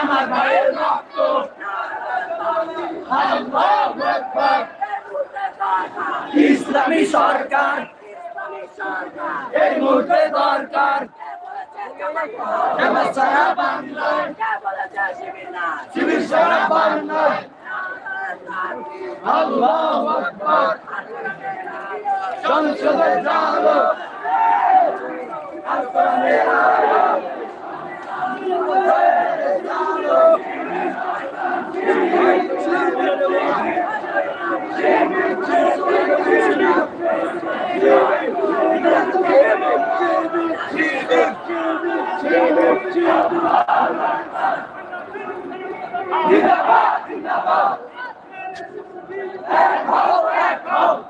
আমার ভাইয়ের রক্ত ইসলামী সরকার। এই মুহূর্তে দরকার। শিবির সারা বাংলায়। আল্লাহু সংসদে যাব। জিন্দাবাদ জিন্দাবাদ এক হও এক হও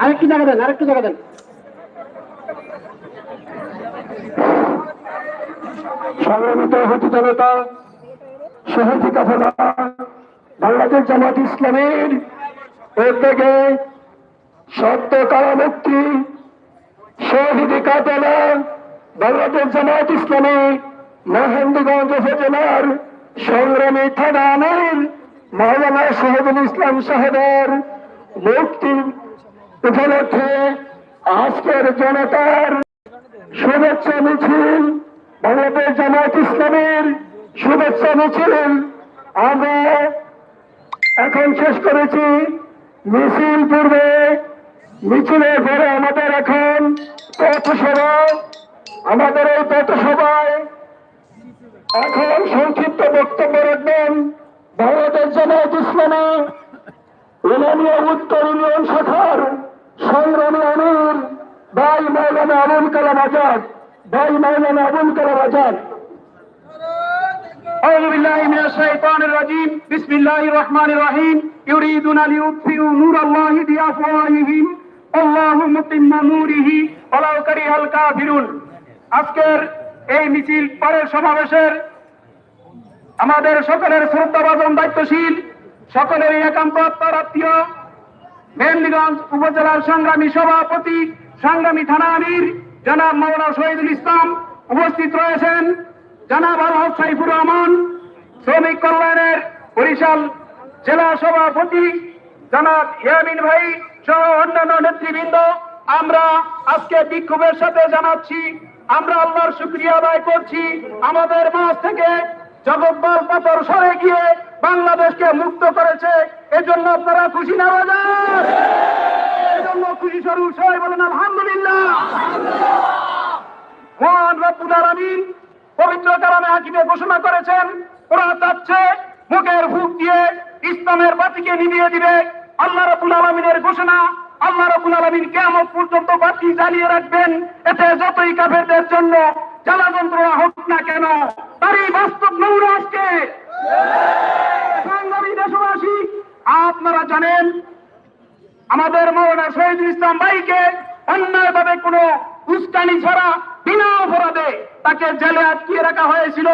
আরেকটু জায়গা দেন আরেকটু জায়গা দেন। জনতা বাংলাদেশ জামাত ইসলামের উদ্যোগে সত্য কারামুক্তি শহীদ কাফেলা বাংলাদেশ জামাত ইসলামী মহেন্দ্রগঞ্জ উপজেলার সংগ্রামী থানা আমির, মৌলানা শহীদুল ইসলাম সাহেবের মুক্তি উপলক্ষে আজকের জনতার শুভেচ্ছা মিছিল, বাংলাদেশ জামায়াত ইসলামের শুভেচ্ছা মিছিল। আমরা এখন শেষ করেছি। মিছিল পূর্বে মিছিলের পরে আমাদের এখন পথসভা আমাদের এই পথসভায় এখন সংক্ষিপ্ত বক্তব্য রাখবেন বাংলাদেশ জামায়াত ইসলামী ইউনিয়নীয় উত্তর ইউনিয়ন শাখার সংগ্রামী আমির ভাই মৌলানা আবুল কালাম আজাদ ভাই মৌলানা আবুল কালাম আজাদ أعوذ بالله من الشيطان الرجيم بسم الله الرحمن الرحيم يريدون ليطفئوا نور الله بأفواههم আজকের এই মিছিল পরের সমাবেশের আমাদের সকলের শ্রদ্ধাভাজন দায়িত্বশীল সকলের একান্ত আত্মার আত্মীয়, মেহেন্দিগঞ্জ উপজেলার সংগ্রামী সভাপতি, সংগ্রামী থানা আমির, জনাব মৌলা শহীদুল ইসলাম উপস্থিত রয়েছেন। জনাব আলহাজ সাইফুর রহমান, শ্রমিক কল্যাণের বরিশাল জেলা সভাপতি, জনাব ইয়ামিন ভাই সহ অন্যান্য নেতৃবৃন্দ, আমরা আজকে বিক্ষোভের সাথে জানাচ্ছি, আমরা আল্লাহর শুক্রিয়া আদায় করছি। আমাদের থেকে সরে গিয়ে বাংলাদেশকে মুক্ত করেছে। এজন্য আপনারা খুশি না বাজার এজন্য খুশি স্বরূপ সবাই বলেন, আলহামদুলিল্লাহ। মহান পবিত্র হাকিমে ঘোষণা করেছেন, ওরা চাচ্ছে মুখের ফুক দিয়ে ইসলামের বাতিকে নিভিয়ে দিবে। আল্লাহ রব্বুল আলমিনের ঘোষণা, আল্লাহ রব্বুল আলমিন কেমন পর্যন্ত বাতি জ্বালিয়ে রাখবেন। এতে যতই কাফেরদের জন্য জ্বালা যন্ত্রণা হোক না কেন, তারই বাস্তব নৌর আজকে। দেশবাসী, আপনারা জানেন, আমাদের মৌলানা শহীদুল ইসলাম ভাইকে অন্যায়ভাবে কোনো উস্কানি ছাড়া, বিনা অপরাধে তাকে জেলে আটকিয়ে রাখা হয়েছিল।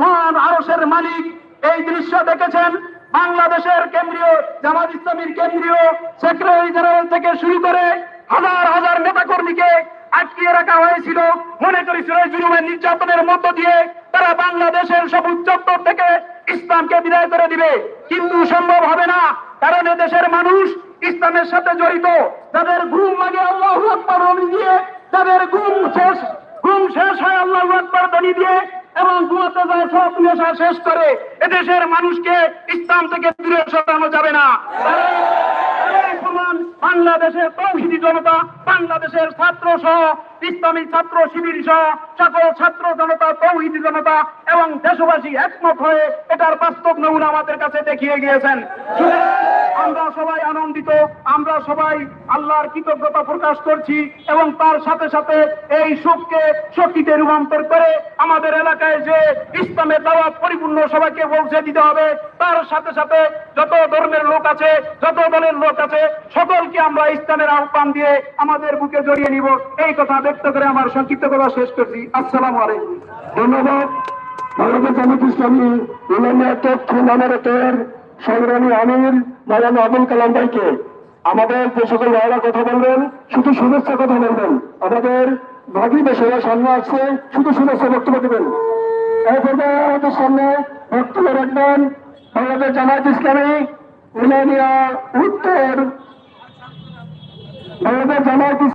মহান আরসের মালিক এই দৃশ্য দেখেছেন। বাংলাদেশের কেন্দ্রীয়, জামাত ইসলামীর কেন্দ্রীয় সেক্রেটারি জেনারেল থেকে শুরু করে হাজার হাজার নেতাকর্মীকে আটকিয়ে রাখা হয়েছিল। মনে করি জুলুমের নির্যাতনের মধ্য দিয়ে তারা বাংলাদেশের সবুজ চত্বর থেকে ইসলামকে বিদায় করে দিবে। কিন্তু সম্ভব হবে না, কারণ দেশের মানুষ ইসলামের সাথে জড়িত। তাদের ঘুম লাগে আল্লাহ দিয়ে তাদের ঘুম শেষ ঘুম শেষ হয় আল্লাহ দিয়ে এবং ঘুমাতে যায় শেষ করে, এদেশের মানুষকে ইসলাম থেকে দূরে সরানো যাবে না। বাংলাদেশের তৌহিদি জনতা, বাংলাদেশের ছাত্র সহ, ইসলামী ছাত্র শিবির সহ, সকল ছাত্র জনতা, তৌহিদি জনতা এবং দেশবাসী একমত হয়ে এটার বাস্তব নমুনা আমাদের কাছে দেখিয়ে গিয়েছেন। আমরা সবাই আনন্দিত। আমরা সবাই আল্লাহর কৃতজ্ঞতা প্রকাশ করছি এবং তার সাথে সাথে এই সুখকে শক্তিতে রূপান্তর করে আমাদের এলাকায় যে ইসলামের দাওয়াত পরিপূর্ণ সবাইকে পৌঁছে দিতে হবে, তার সাথে সাথে যত ধর্মের লোক আছে, যত দলের লোক আছে, সকলকে আমরা ইসলামের আহ্বান দিয়ে আমাদের বুকে জড়িয়ে নিব। এই কথা ব্যক্ত করে আমার সংক্ষিপ্ত কথা শেষ করছি। আসসালামু আলাইকুম। ধন্যবাদ। বাংলাদেশ জামাত ইসলামী ইউনিয়নের তথ্য নামের সংগ্রামী আমির মাওলানা আবুল কালাম ভাইকে আমাদের সকল ভাইরা কথা বলবেন, শুধু শুভেচ্ছা কথা বলবেন। আমাদের ভাগি দেশেরা সামনে আসছে, শুধু শুভেচ্ছা বক্তব্য দেবেন। এই পর্যায়ে আমাদের সামনে বক্তব্য রাখবেন বাংলাদেশ জামাত ইসলামী ইউনিয়নিয়া উত্তর। বাংলাদেশ ইসলামী